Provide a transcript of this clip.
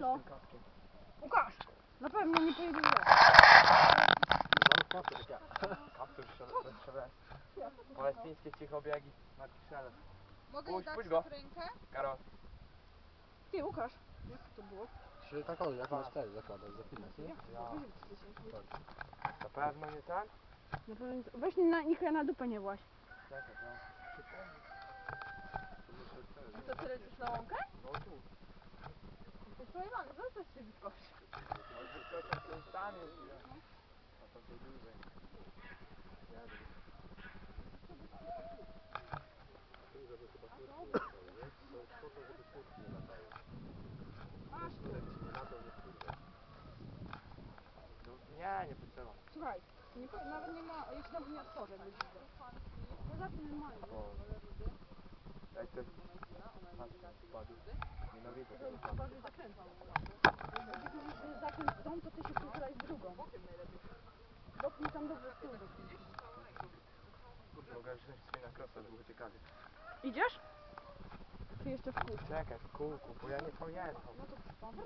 Halo? Łukasz! Na pewno nie pojedziesz źle. Kaptur strzelę. Palestyńskie cichobiegi na. Mogę Puść, dać puść go. rękę? Karol. Ty, Łukasz! Jak to było? Czyli tak o, jak masz też zakładać, zapinać, nie? Ja. Na pewno nie tak? Na pewno nie... Weź na, nikt na dupę nie właź. Czekaj, no. To ty lecisz na łąkę? No tu. To Sulejman, zostać się wyskoczy. Tam jest. A to tej dłużej. Masz tu. No, Nie, nie potrzeba. Słuchaj, nie, po- nawet nie ma, jeszcze nawet nie otworzę. jakbyś widział. No zawsze normalnie. Daj ten. Patrz, spadł. W tą, to ty się przychylaj w drugą. Dopnij tam dobrze w tył. Mogę wziąć sobie na krosa, żeby uciekali. Idziesz? Czy jeszcze w kół? Czekaj, w kółku, bo ja nie pojechał. No to przypomnę.